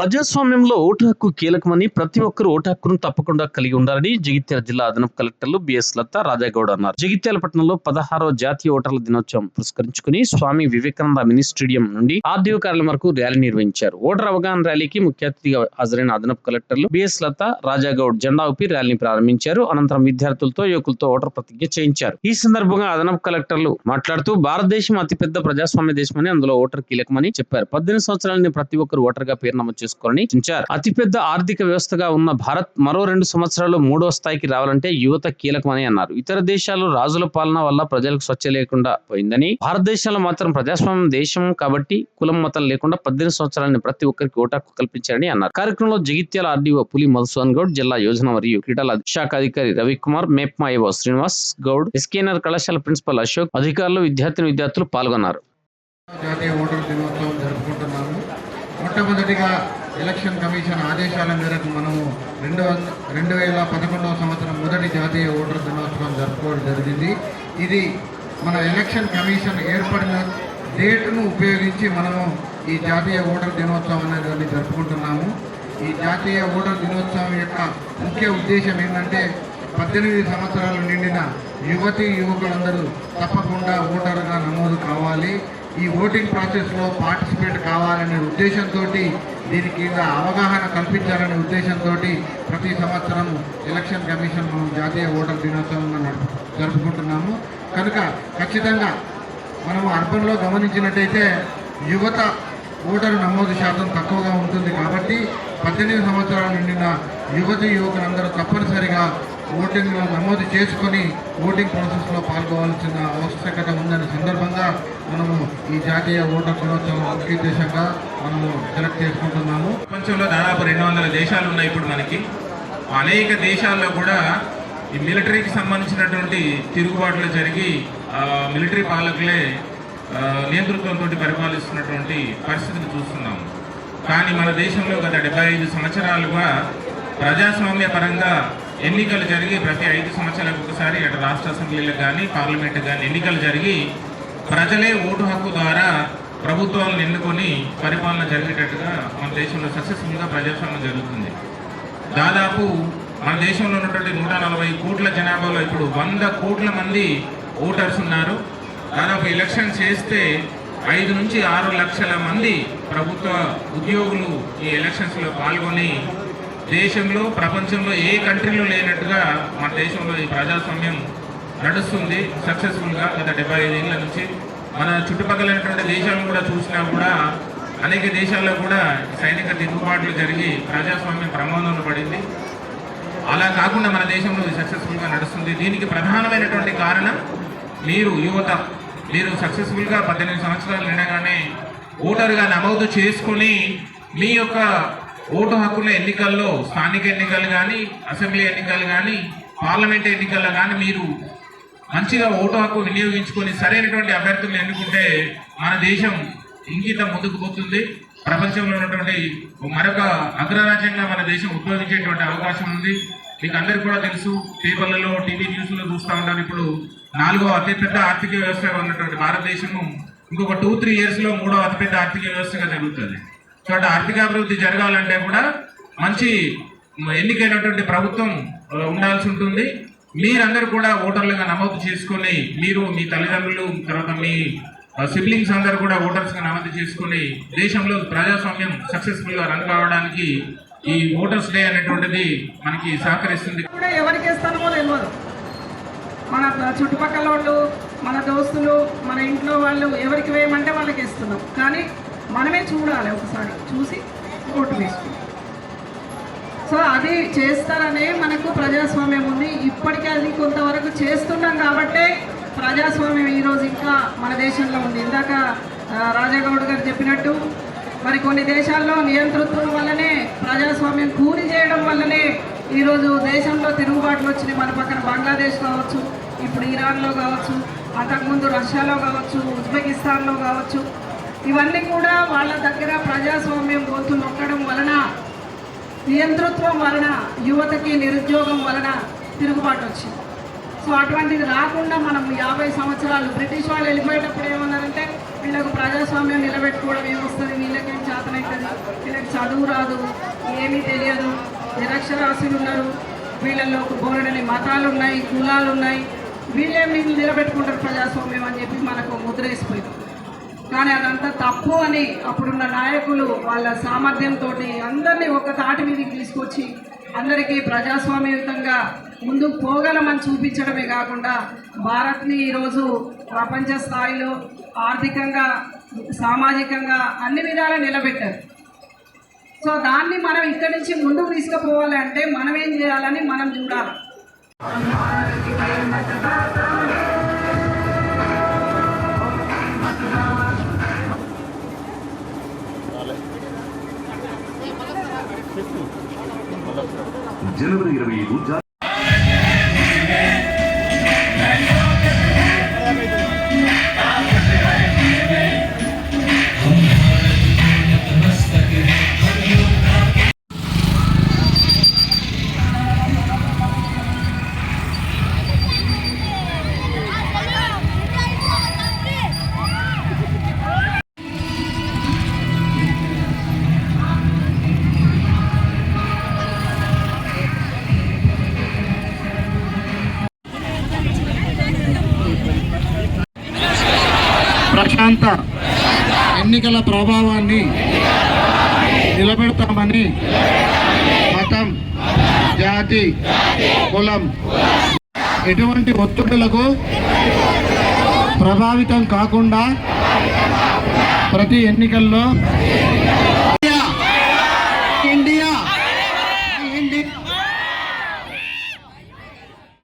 ప్రజాస్వామ్యంలో ఓటు హక్కు కీలకమని ప్రతి ఒక్కరూ ఓటు హక్కును తప్పకుండా కలిగి ఉండాలని జగిత్యాల జిల్లా అదనపు కలెక్టర్లు బిఎస్ లత రాజాగౌడ్ అన్నారు. జగిత్యాల పట్టణంలో పదహారో జాతీయ ఓటర్ల దినోత్సవం పురస్కరించుకుని స్వామి వివేకానంద మినీ స్టేడియం నుండి ఆర్డీఓ కార్యాలయం వరకు ర్యాలీ నిర్వహించారు. ఓటర్ అవగాహన ర్యాలీకి ముఖ్య అతిథిగా హాజరైన అదనపు కలెక్టర్లు బిఎస్ లత రాజాగౌడ్ జెండా ఊపి ర్యాలీని ప్రారంభించారు. అనంతరం విద్యార్థులతో యువకులతో ఓటర్ ప్రతిజ్ఞ చేయించారు. ఈ సందర్భంగా అదనపు కలెక్టర్లు మాట్లాడుతూ భారతదేశం అతిపెద్ద ప్రజాస్వామ్య దేశమని అందులో ఓటర్ కీలకమని చెప్పారు. పద్దెనిమిది సంవత్సరాలని ప్రతి ఒక్కరు ఓటర్గా పేరు నమోదు చేసుకోవాలని సూచించారు అతిపెద్ద ఆర్థిక వ్యవస్థగా ఉన్న భారత్ మరో రెండు సంవత్సరాలు మూడో స్థాయికి రావాలంటే యువత కీలకమని అన్నారు. ఇతర దేశాలు రాజుల పాలన వల్ల ప్రజలకు స్వచ్ఛ లేకుండా పోయిందని భారతదేశంలో మాత్రం ప్రజాస్వామ్యం దేశం కాబట్టి కులం మతం లేకుండా పద్దెనిమిది సంవత్సరాలని ప్రతి ఒక్కరికి ఓటాకు కల్పించారని అన్నారు. కార్యక్రమంలో జగిత్యాల ఆర్డీఓ పులి మధుసూదన్ గౌడ్ జిల్లా యోజన మరియు క్రీడల శాఖ అధికారి Ravikumar MEPMA AO Srinivas Goud SKNR కళాశాల ప్రిన్సిపల్ అశోక్ అధికారులు విద్యార్థిని విద్యార్థులు పాల్గొన్నారు. జాతీయ ఓటర్ దినోత్సవం జరుపుకుంటున్నాము. మొట్టమొదటిగా ఎలక్షన్ కమిషన్ ఆదేశాల మేరకు మనము రెండు రెండు వేల పదకొండవ సంవత్సరం మొదటి జాతీయ ఓటర్ దినోత్సవం జరుపుకోవడం జరిగింది. ఇది మన ఎలక్షన్ కమిషన్ ఏర్పడిన డేట్ను ఉపయోగించి మనము ఈ జాతీయ ఓటర్ దినోత్సవం అనేది జరుపుకుంటున్నాము. ఈ జాతీయ ఓటర్ దినోత్సవం యొక్క ముఖ్య ఉద్దేశం ఏంటంటే పద్దెనిమిది సంవత్సరాలు నిండిన యువతి యువకులందరూ తప్పకుండా ఓటర్గా నమోదు కావాలి. ఈ ఓటింగ్ ప్రాసెస్లో పార్టిసిపేట్ కావాలనే ఉద్దేశంతో దీని కింద అవగాహన కల్పించాలనే ఉద్దేశంతో ప్రతి సంవత్సరం ఎలక్షన్ కమిషన్ మనం జాతీయ ఓటర్ దినోత్సవం జరుపుకుంటున్నాము. కనుక ఖచ్చితంగా మనం అర్బన్లో గమనించినట్టయితే యువత ఓటరు నమోదు శాతం తక్కువగా ఉంటుంది కాబట్టి పద్దెనిమిది సంవత్సరాలు నిండిన యువతి యువకులందరూ తప్పనిసరిగా ఓటింగ్లో నమోదు చేసుకొని ఓటింగ్ ప్రాసెస్లో పాల్గొవాల్సిన ఆవశ్యకత ఉందనే సందర్భంగా మనము ఈ జాతీయ ఓటర్ దినోత్సవం ముఖ్య ఉద్దేశంగా మనము సెలెక్ట్ చేసుకుంటున్నాము. ప్రపంచంలో దాదాపు రెండు వందల దేశాలు ఉన్నాయి ఇప్పుడు మనకి. అనేక దేశాల్లో కూడా ఈ మిలిటరీకి సంబంధించినటువంటి తిరుగుబాట్లు జరిగి మిలిటరీ పాలకులే ఆ, నియంతృత్వంతో పరిపాలిస్తున్నటువంటి పరిస్థితిని చూస్తున్నాము. కానీ మన దేశంలో గత డెబ్బై ఐదు సంవత్సరాలుగా ప్రజాస్వామ్య పరంగా ఎన్నికలు జరిగి ప్రతి ఐదు సంవత్సరాలకు ఒకసారి అటు రాష్ట్ర అసెంబ్లీలకు కానీ పార్లమెంటు కానీ ఎన్నికలు జరిగి ప్రజలే ఓటు హక్కు ద్వారా ప్రభుత్వాలను ఎన్నుకొని పరిపాలన జరిగేటట్టుగా మన దేశంలో సక్సెస్ఫుల్గా ప్రజాస్వామ్యం జరుగుతుంది. దాదాపు మన దేశంలో ఉన్నటువంటి నూట నలభై కోట్ల జనాభాలో ఇప్పుడు వంద కోట్ల మంది ఓటర్స్ ఉన్నారు. దాదాపు ఎలక్షన్ చేస్తే ఐదు నుంచి ఆరు లక్షల మంది ప్రభుత్వ ఉద్యోగులు ఈ ఎలక్షన్స్లో పాల్గొని దేశంలో ప్రపంచంలో ఏ కంట్రీలో లేనట్టుగా మన దేశంలో ఈ ప్రజాస్వామ్యం నడుస్తుంది సక్సెస్ఫుల్గా గత డెబ్బై ఐదు ఏళ్ళ నుంచి. మన చుట్టుపక్కలైనటువంటి దేశాలను కూడా చూసినా కూడా అనేక దేశాల్లో కూడా సైనిక దిగుబాట్లు జరిగి ప్రజాస్వామ్యం ప్రమాదంలో పడింది. అలా కాకుండా మన దేశంలో ఇది సక్సెస్ఫుల్గా నడుస్తుంది. దీనికి ప్రధానమైనటువంటి కారణం మీరు యువత. మీరు సక్సెస్ఫుల్గా పద్దెనిమిది సంవత్సరాలు నిండగానే ఓటరుగా నమోదు చేసుకుని మీ యొక్క ఓటు హక్కుల ఎన్నికల్లో స్థానిక ఎన్నికలు కానీ అసెంబ్లీ ఎన్నికలు కానీ పార్లమెంట్ ఎన్నికల్లో కానీ మీరు మంచిగా ఓటు హక్కు వినియోగించుకొని సరైనటువంటి అభ్యర్థులను ఎన్నుకుంటే మన దేశం ఇంకిత ముందుకు పోతుంది. ప్రపంచంలో ఉన్నటువంటి మరొక అగ్రరాజ్యంగా మన దేశం ఉద్భవించేటువంటి అవకాశం ఉంది. మీకు అందరికీ కూడా తెలుసు పేపర్లలో టీవీ న్యూస్లో చూస్తూ ఉంటారు ఇప్పుడు నాలుగో అతిపెద్ద ఆర్థిక వ్యవస్థగా ఉన్నటువంటి భారతదేశము ఇంకొక టూ త్రీ ఇయర్స్లో మూడో అతిపెద్ద ఆర్థిక వ్యవస్థగా జరుగుతుంది. సో ఆర్థికాభివృద్ధి జరగాలంటే కూడా మంచి ఎన్నికైనటువంటి ప్రభుత్వం ఉండాల్సి ఉంటుంది. మీరందరూ కూడా ఓటర్లుగా నమోదు చేసుకొని మీరు మీ తల్లిదండ్రులు తర్వాత మీ సిబ్లింగ్స్ అందరూ కూడా ఓటర్స్గా నమోదు చేసుకొని దేశంలో ప్రజాస్వామ్యం సక్సెస్ఫుల్గా రన్ కావడానికి ఈ ఓటర్స్ డే అనేటువంటిది మనకి సహకరిస్తుంది. కూడా ఎవరికి ఇస్తామో తెలియదు మన చుట్టుపక్కల వాళ్ళు మన దోస్తులు మన ఇంట్లో వాళ్ళు ఎవరికి వేయమంటే వాళ్ళకి ఇస్తున్నాం. కానీ మనమే చూడాలి ఒకసారి. చూసి ఓటు వేసుకుంటాం సో అది చేస్తారనే మనకు ప్రజాస్వామ్యం ఉంది. ఇప్పటికే అది కొంతవరకు చేస్తున్నాం కాబట్టే ప్రజాస్వామ్యం ఈరోజు ఇంకా మన దేశంలో ఉంది. ఇందాక రాజాగౌడ్ గారు చెప్పినట్టు మరి కొన్ని దేశాల్లో నియంతృత్వం వల్లనే ప్రజాస్వామ్యం కూలి చేయడం వల్లనే ఈరోజు దేశంలో తిరుగుబాట్లు వచ్చినాయి. మన పక్కన బంగ్లాదేశ్ కావచ్చు ఇప్పుడు ఇరాన్లో కావచ్చు అంతకుముందు రష్యాలో కావచ్చు ఉజ్బెకిస్తాన్లో కావచ్చు. ఇవన్నీ కూడా వాళ్ళ దగ్గర ప్రజాస్వామ్యం గొంతు నొక్కడం వలన నియంతృత్వం వలన యువతకి నిరుద్యోగం వలన తిరుగుబాటు వచ్చింది. సో అటువంటిది రాకుండా మనం యాభై సంవత్సరాలు బ్రిటిష్ వాళ్ళు వెళ్ళిపోయేటప్పుడు ఏమన్నారంటే వీళ్ళకు ప్రజాస్వామ్యం నిలబెట్టుకోవడం ఏమొస్తుంది? వీళ్ళకేం చేతనవుతుంది వీళ్ళకి చదువు రాదు ఏమీ తెలియదు నిరక్షరాశులు ఉన్నారు. వీళ్ళల్లో బోరడని మతాలు ఉన్నాయి కులాలు ఉన్నాయి వీళ్ళే మీరు నిలబెట్టుకుంటారు ప్రజాస్వామ్యం అని చెప్పి మనకు ముద్రేసిపోయింది. కానీ అదంతా తప్పు అని అప్పుడున్న నాయకులు వాళ్ళ సామర్థ్యంతో అందరినీ ఒక తాటి మీదకి తీసుకొచ్చి అందరికీ ప్రజాస్వామ్యయుతంగా ముందుకు పోగలమని చూపించడమే కాకుండా భారత్ని ఈరోజు ప్రపంచ స్థాయిలో ఆర్థికంగా సామాజికంగా అన్ని విధాలా నిలబెట్టారు. సో దాన్ని మనం ఇక్కడి నుంచి ముందుకు తీసుకుపోవాలి అంటే మనం ఏం చేయాలని మనం చూడాలి. ಜನವರಿ ಇರವೈ ప్రశాంత ఎన్నికల ప్రభావాన్ని నిలబెడతామని మతం జాతి కులం ఎటువంటి ఒత్తిడులకు ప్రభావితం కాకుండా ప్రతి ఎన్నికల్లో